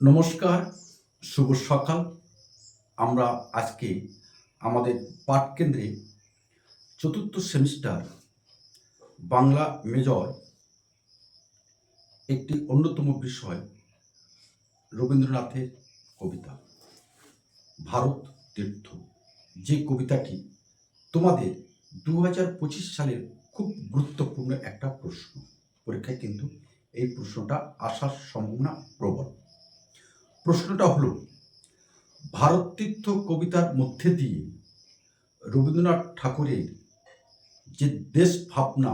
নমস্কার, শুভ সকাল। আমরা আজকে আমাদের পাঠ কেন্দ্রে চতুর্থ সেমিস্টার বাংলা মেজর একটি অন্যতম বিষয়, রবীন্দ্রনাথের কবিতা, ভারত তীর্থ। যে কবিতাটি তোমাদের দু হাজার পঁচিশ সালের খুব গুরুত্বপূর্ণ একটা প্রশ্ন। পরীক্ষায় কিন্তু এই প্রশ্নটা আসার সম্ভাবনা প্রবল। প্রশ্নটা হলো, ভারত তীর্থ কবিতার মধ্যে দিয়ে রবীন্দ্রনাথ ঠাকুরের যে দেশ ভাবনা,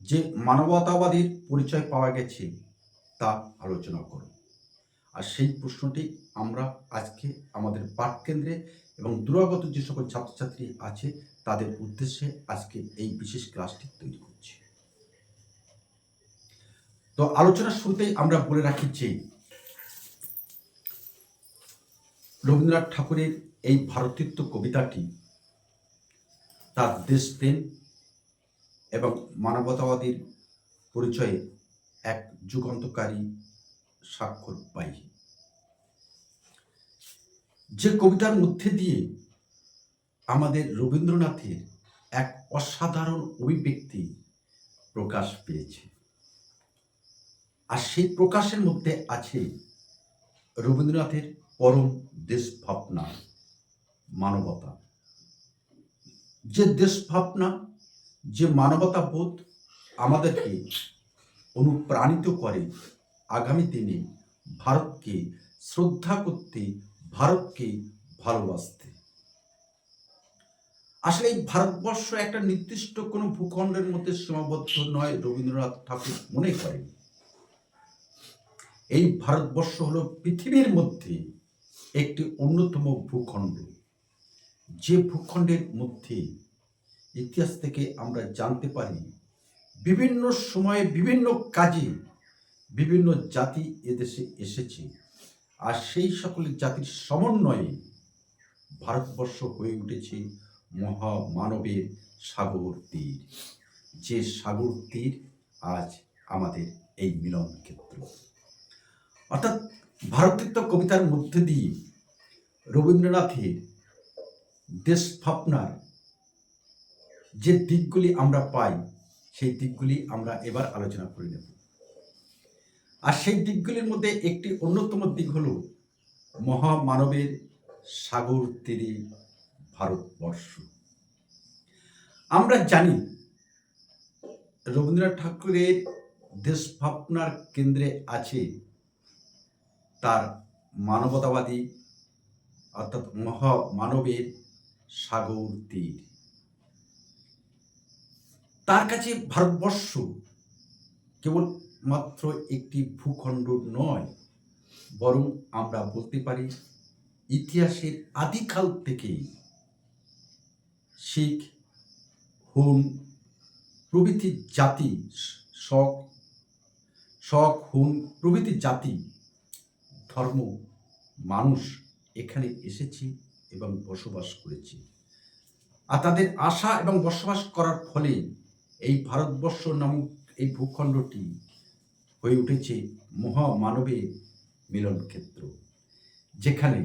যে মানবতাবাদীর পরিচয় পাওয়া গেছে তা আলোচনা করো। আর সেই প্রশ্নটি আমরা আজকে আমাদের পাঠ কেন্দ্রে এবং দূরাগত যে সকল ছাত্রছাত্রী আছে তাদের উদ্দেশ্যে আজকে এই বিশেষ ক্লাসটি তৈরি করছি। তো আলোচনার শুরুতেই আমরা বলে রাখি যে রবীন্দ্রনাথ ঠাকুরের এই ভারতীত্ব কবিতাটি তার দেশপ্রেম এবং মানবতাবাদীর পরিচয়ে এক যুগান্তকারী স্বাক্ষর পাই। যে কবিতার মধ্যে দিয়ে আমাদের রবীন্দ্রনাথের এক অসাধারণ অভিব্যক্তি প্রকাশ পেয়েছে। আর সেই প্রকাশের মধ্যে আছে রবীন্দ্রনাথের পরম দেশ ভাবনা মানবতা। যে দেশ ভাবনা যে মানবতা বোধ আমাদেরকে অনুপ্রাণিত করে আগামী দিনে ভারতকে শ্রদ্ধা করতে, ভারতকে ভালোবাসতে। আসলে এই ভারতবর্ষ একটা নির্দিষ্ট কোনো ভূখণ্ডের মধ্যে সীমাবদ্ধ নয়, রবীন্দ্রনাথ ঠাকুর মনে করেন। এই ভারতবর্ষ হলো পৃথিবীর মধ্যে একটি অন্যতম ভূখণ্ড। যে ভূখণ্ডের মধ্যে ইতিহাস থেকে আমরা জানতে পারি, বিভিন্ন সময়ে বিভিন্ন কাজে বিভিন্ন জাতি এদেশে এসেছে। আর সেই সকল জাতির সমন্বয়ে ভারতবর্ষ হয়ে উঠেছে মহামানবের সাগর তীর। যে সাগর তীর আজ আমাদের এই মিলন ক্ষেত্র অর্থাৎ ভারতীয় কবিতার মধ্যে দিয়ে রবীন্দ্রনাথের দেশ ভাবনার যে দিকগুলি আমরা পাই, সেই দিকগুলি আমরা এবার আলোচনা করে নেব। আর সেই দিকগুলির মধ্যে একটি অন্যতম দিক হল মহামানবের সাগর তীরে ভারতবর্ষ। আমরা জানি রবীন্দ্রনাথ ঠাকুরের দেশ ভাবনার কেন্দ্রে আছে তার মানবতাবাদী অর্থাৎ মহা মানবের সাগর তীর। তার কাছে ভারতবর্ষ কেবল মাত্র একটি ভূখণ্ড নয়, বরং আমরা বলতে পারি ইতিহাসের আদিকাল থেকেই শিখ হুন প্রভৃতি জাতি শক শক হুন প্রভৃতি জাতি ধর্ম, মানুষ এখানে এসেছে এবং বসবাস করেছে। আর তাদের আশা এবং বসবাস করার ফলে এই ভারতবর্ষ নামক এই ভূখণ্ডটি হয়ে উঠেছে মহামানবের মিলন ক্ষেত্র যেখানে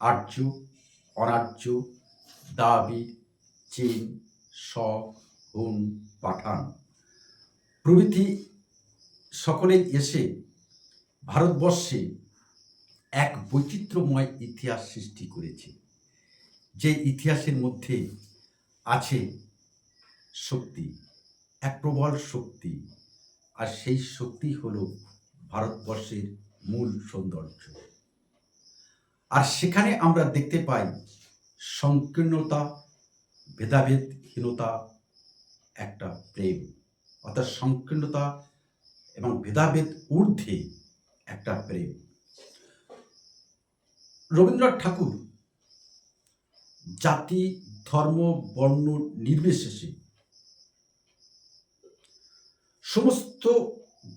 আর্য অনার্য দাবি, চীন শক হুন, পাঠান প্রভৃতি সকলেই এসে ভারতবর্ষে এক বৈচিত্র্যময় ইতিহাস সৃষ্টি করেছে, যে ইতিহাসের মধ্যে আছে শক্তি, এক প্রবল শক্তি, আর সেই শক্তি হল ভারতবর্ষের মূল সৌন্দর্য। আর সেখানে আমরা দেখতে পাই সংকীর্ণতা, ভেদাভেদহীনতা, একটা প্রেম, অর্থাৎ সংকীর্ণতা এবং ভেদাভেদ ঊর্ধ্বে একটা প্রেম। রবীন্দ্রনাথ ঠাকুর জাতি, ধর্ম, বর্ণ নির্বিশেষে সমস্ত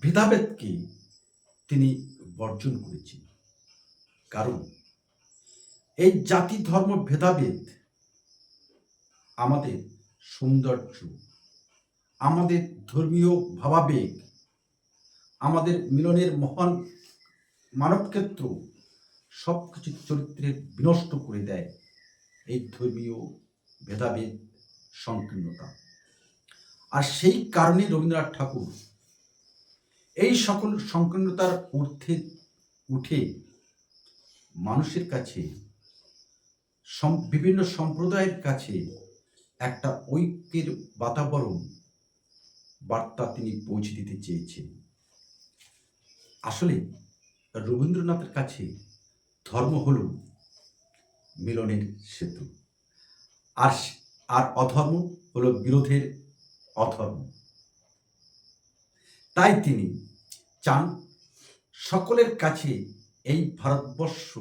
ভেদাভেদকে তিনি বর্জন করেছেন। কারণ এই জাতি, ধর্ম, ভেদাভেদ আমাদের সৌন্দর্য, আমাদের ধর্মীয় ভাবাবেগ, আমাদের মিলনের মহান মানবক্ষেত্র সব কিছু চরিত্রের বিনষ্ট করে দেয় এই ধর্মীয় ভেদাভেদ, সংকীর্ণতা। আর সেই কারণে রবীন্দ্রনাথ ঠাকুর এই সকল সংকীর্ণতার ঊর্ধ্বে উঠে মানুষের কাছে বিভিন্ন সম্প্রদায়ের কাছে একটা ঐক্যের বাতাবরণ বার্তা তিনি পৌঁছে দিতে চেয়েছেন। আসলে রবীন্দ্রনাথের কাছে ধর্ম হল মিলনের সেতু। আর আর অধর্ম হল বিরোধের অধর্ম। তাই তিনি চান সকলের কাছে এই ভারতবর্ষ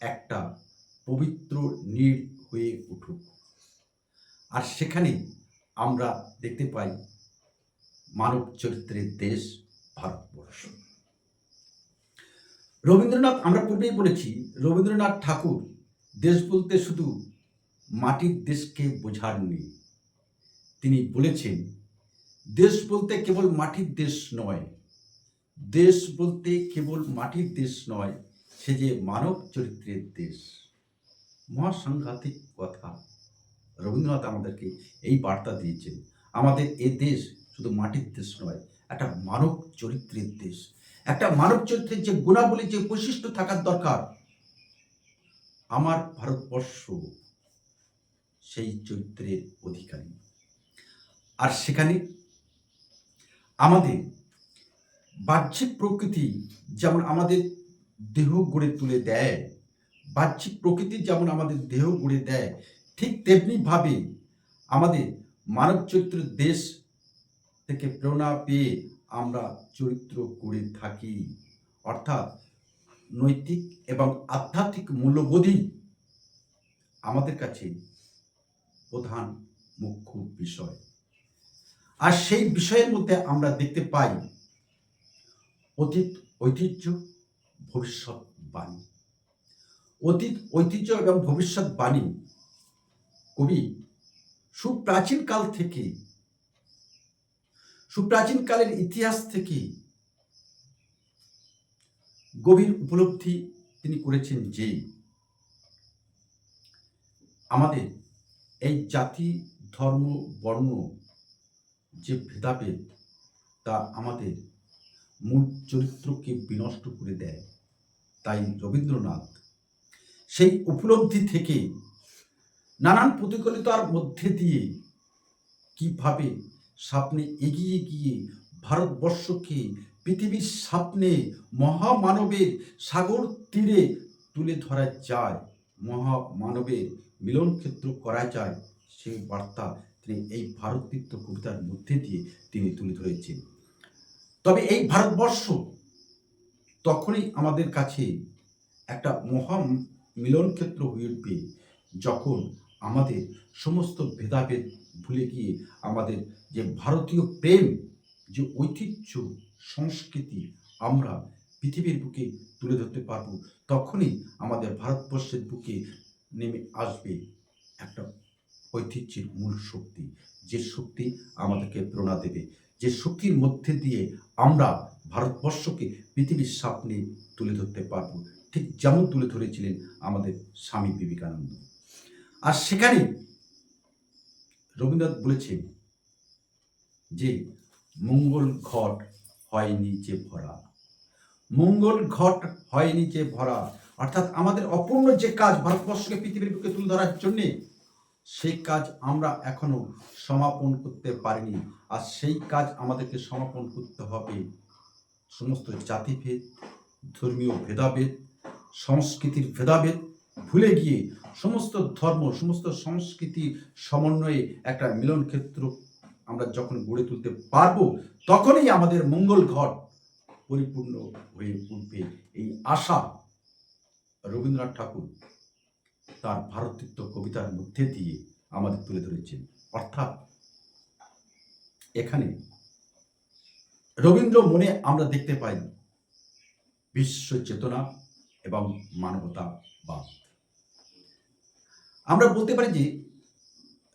একটা পবিত্র নীড় হয়ে উঠুক। আর সেখানে আমরা দেখতে পাই মানব চরিত্রের দেশ ভারতবর্ষ। রবীন্দ্রনাথ, আমরা পূর্বেই বলেছি, রবীন্দ্রনাথ ঠাকুর দেশ বলতে শুধু মাটির দেশকে বোঝাননি তিনি বলেছেন, দেশ বলতে কেবল মাটির দেশ নয়, দেশ বলতে কেবল মাটির দেশ নয়, সে যে মানব চরিত্রের দেশ। মহাসাংঘাতিক কথা। রবীন্দ্রনাথ আমাদেরকে এই বার্তা দিয়েছেন, আমাদের এ দেশ শুধু মাটির দেশ নয়, একটা মানব চরিত্রের দেশ। একটা মানব চরিত্রের যে গুণাবলী, যে বৈশিষ্ট্য থাকার দরকার। আমার ভারতবর্ষ সেই চরিত্রের অধিকারী। আর সেখানে আমাদের বাহ্যিক প্রকৃতি যেমন আমাদের দেহ গড়ে তুলে দেয়, বাহ্যিক প্রকৃতি যেমন আমাদের দেহ গড়ে দেয়, ঠিক তেমনিভাবে আমাদের মানব চরিত্রের দেশ থেকে প্রেরণা পেয়ে আমরা চরিত্র করে থাকি। অর্থাৎ নৈতিক এবং আধ্যাত্মিক মূল্যবোধই আমাদের কাছে প্রধান মুখ্য বিষয়। আর সেই বিষয়ের মধ্যে আমরা দেখতে পাই অতীত ঐতিহ্য, ভবিষ্যৎ বাণী। অতীত ঐতিহ্য এবং ভবিষ্যৎ বাণী কবি সুপ্রাচীন কাল থেকে সুপ্রাচীন কালের ইতিহাস থেকে গভীর উপলব্ধি তিনি করেছেন যে, আমাদের এই জাতি, ধর্ম, বর্ণ যে ভেদাভেদ, তা আমাদের মূল চরিত্রকে বিনষ্ট করে দেয়। তাই রবীন্দ্রনাথ সেই উপলব্ধি থেকে নানান প্রতিকূলতার মধ্যে দিয়ে কীভাবে সামনে এগিয়ে গিয়ে ভারতবর্ষকে পৃথিবীর সামনে মহামানবের সাগর তীরে তুলে ধরা যায়, মহামানবের মিলন ক্ষেত্র করা যায়, সেই বার্তা তিনি এই ভারতীর্থ কবিতার মধ্যে দিয়ে তিনি তুলে ধরেছেন। তবে এই ভারতবর্ষ তখনই আমাদের কাছে একটা মহা মিলন ক্ষেত্র হয়ে উঠবে, যখন আমাদের সমস্ত ভেদাভেদ ভুলে গিয়ে আমাদের যে ভারতীয় প্রেম, যে ঐতিহ্য, সংস্কৃতি আমরা পৃথিবীর বুকে তুলে ধরতে পারব, তখনই আমাদের ভারতবর্ষের বুকে নেমে আসবে একটা ঐতিহ্যের মূল শক্তি, যে শক্তি আমাদেরকে প্রেরণা দেবে, যে শক্তির মধ্যে দিয়ে আমরা ভারতবর্ষকে পৃথিবীর সামনে তুলে ধরতে পারব। ঠিক যেমন তুলে ধরেছিলেন আমাদের স্বামী বিবেকানন্দ। আর সেখানে রবীন্দ্রনাথ বলেছেন যে মঙ্গল ঘট হয় নিচে ভরা। মঙ্গল ঘট হয় নিচে ভরা। অর্থাৎ আমাদের অপূর্ণ যে কাজ ভারতবর্ষকে পৃথিবীর বুকে তুলে ধরার জন্যে, সেই কাজ আমরা এখনও সমাপন করতে পারিনি। আর সেই কাজ আমাদেরকে সমাপন করতে হবে সমস্ত জাতিভেদ, ধর্মীয় ভেদাভেদ, সংস্কৃতির ভেদাভেদ ভুলে গিয়ে সমস্ত ধর্ম, সমস্ত সংস্কৃতি সমন্বয়ে একটা মিলন ক্ষেত্র আমরা যখন গড়ে তুলতে পারব, তখনই আমাদের মঙ্গল ঘট পরিপূর্ণ হয়ে উঠবে। এই আশা রবীন্দ্রনাথ ঠাকুর তার ভারতীত্ব কবিতার মধ্যে দিয়ে আমাদের তুলে ধরেছেন। অর্থাৎ এখানে রবীন্দ্র মনে আমরা দেখতে পাই বিশ্ব চেতনা এবং মানবতাবাদ আমরা বলতে পারি যে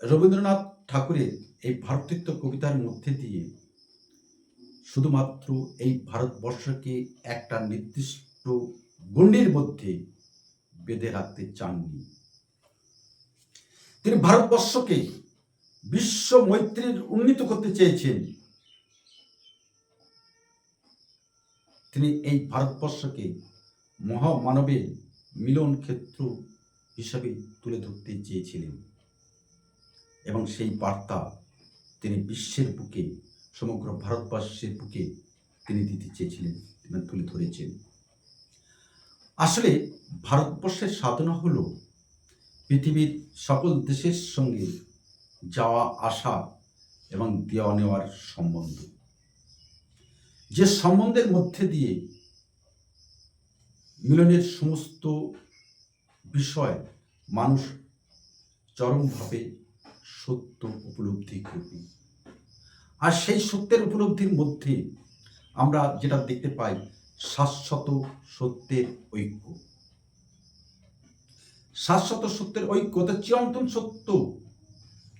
রবীন্দ্রনাথ ঠাকুরের এই ভারতীত্ব কবিতার মধ্যে দিয়ে শুধুমাত্র এই ভারতবর্ষকে একটা নির্দিষ্ট গণ্ডির মধ্যে বেঁধে রাখতে চাননি। তিনি ভারতবর্ষকে বিশ্ব মৈত্রীর উন্নীত করতে চেয়েছেন। তিনি এই ভারতবর্ষকে মহামানবের মিলন ক্ষেত্র হিসাবে তুলে ধরতে চেয়েছিলেন। এবং সেই বার্তা তিনি বিশ্বের বুকে, সমগ্র ভারতবর্ষের বুকে তিনি দিতে চেয়েছিলেন, তিনি তুলে ধরেছেন। আসলে ভারতবর্ষের সাধনা হলো পৃথিবীর সকল দেশের সঙ্গে যাওয়া, আসা এবং দেওয়া নেওয়ার সম্বন্ধ। যে সম্বন্ধের মধ্যে দিয়ে মিলনের সমস্ত বিষয় মানুষ চরমভাবে সত্য উপলব্ধি করবে আর সেই সত্যের উপলব্ধির মধ্যে আমরা যেটা দেখতে পাই, শাশ্বত সত্যের ঐক্য। শাশ্বত সত্যের ঐক্য, অর্থাৎ চিরন্তন সত্য,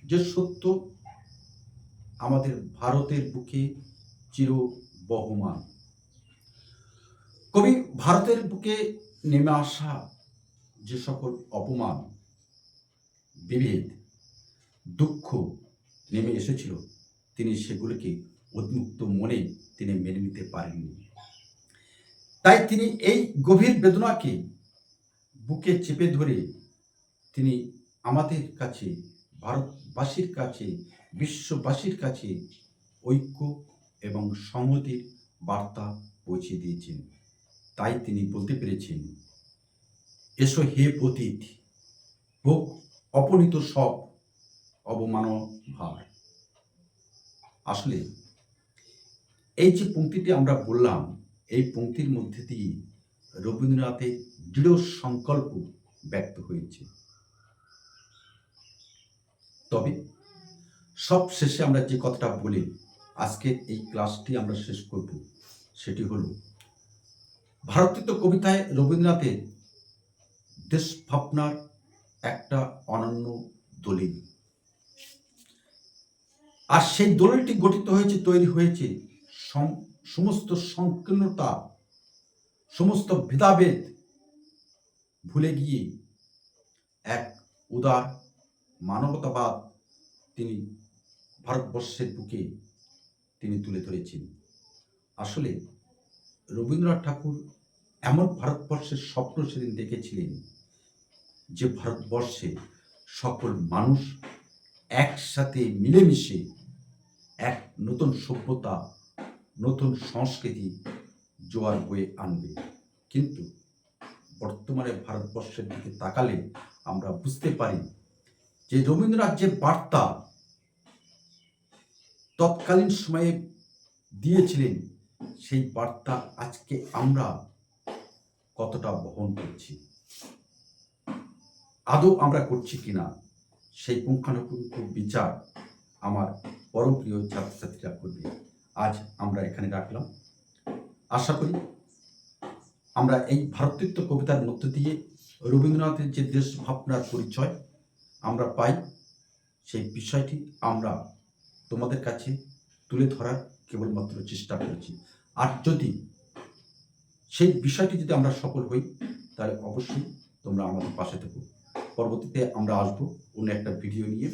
যে সত্য আমাদের ভারতের বুকে চির বহমান। কবি, ভারতের বুকে নেমে আসা যে সকল অপমান, বিভেদ দুঃখ নেমে এসেছিল। তিনি সেগুলিকে উন্মুক্ত মনে তিনি মেনে নিতে পারেননি। তাই তিনি এই গভীর বেদনাকে বুকে চেপে ধরে তিনি আমাদের কাছে, ভারতবাসীর কাছে, বিশ্ববাসীর কাছে ঐক্য এবং সংহতির বার্তা পৌঁছে দিয়েছেন। তাই তিনি বলতে পেরেছেন, এসো হে পতীত, হোক অপনীত সব অবমান ভার আসলে এই যে পংক্তিটি আমরা বললাম, এই পংক্তির মধ্যে দিয়ে রবীন্দ্রনাথের দৃঢ় সংকল্প ব্যক্ত হয়েছে। তবে সব শেষে আমরা যে কথাটা বলি আজকে এই ক্লাসটি আমরা শেষ করব, সেটি হলো, ভারতীয় কবিতায় রবীন্দ্রনাথের দেশ ভাবনার একটা অনন্য দলিল। আর সেই দলিলটি গঠিত হয়েছে, তৈরি হয়েছে সমস্ত সংকীর্ণতা, সমস্ত ভেদাভেদ ভুলে গিয়ে এক উদার মানবতাবাদ তিনি ভারতবর্ষের বুকে তিনি তুলে ধরেছেন। আসলে রবীন্দ্রনাথ ঠাকুর এমন ভারতবর্ষের স্বপ্ন সেদিন দেখেছিলেন যে ভারতবর্ষে সকল মানুষ একসাথে মিলেমিশে এক নতুন সভ্যতা, নতুন সংস্কৃতি জোয়ার বয়ে আনবে। কিন্তু বর্তমানে ভারতবর্ষের দিকে তাকালে আমরা বুঝতে পারি যে রবীন্দ্রনাথ যে বার্তা তৎকালীন সময়ে দিয়েছিলেন, সেই বার্তা আজকে আমরা কতটা বহন করছি, আদৌ আমরা করছি কিনা সেই পুঙ্খানুপুঙ্খ বিচার আমার পরম প্রিয় ছাত্রছাত্রীরা করবে। আজ আমরা এখানে রাখলাম। আশা করি আমরা এই ভারতৃত্ব কবিতার মধ্য দিয়ে রবীন্দ্রনাথের যে দেশ ভাবনার পরিচয় আমরা পাই, সেই বিষয়টি আমরা তোমাদের কাছে তুলে ধরার কেবলমাত্র চেষ্টা করেছি। আর যদি সেই বিষয়টি যদি আমরা সফল হই, তাহলে অবশ্যই তোমরা আমাদের পাশে থেকো। পরবর্তীতে আমরা আসব অন্য একটা ভিডিও নিয়ে।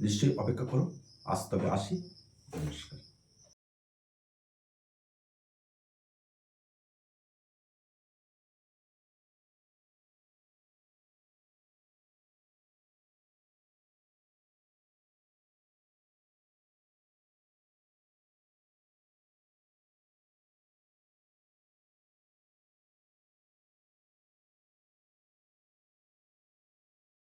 নিশ্চয়ই অপেক্ষা করো। আজ তবে আসি। নমস্কার।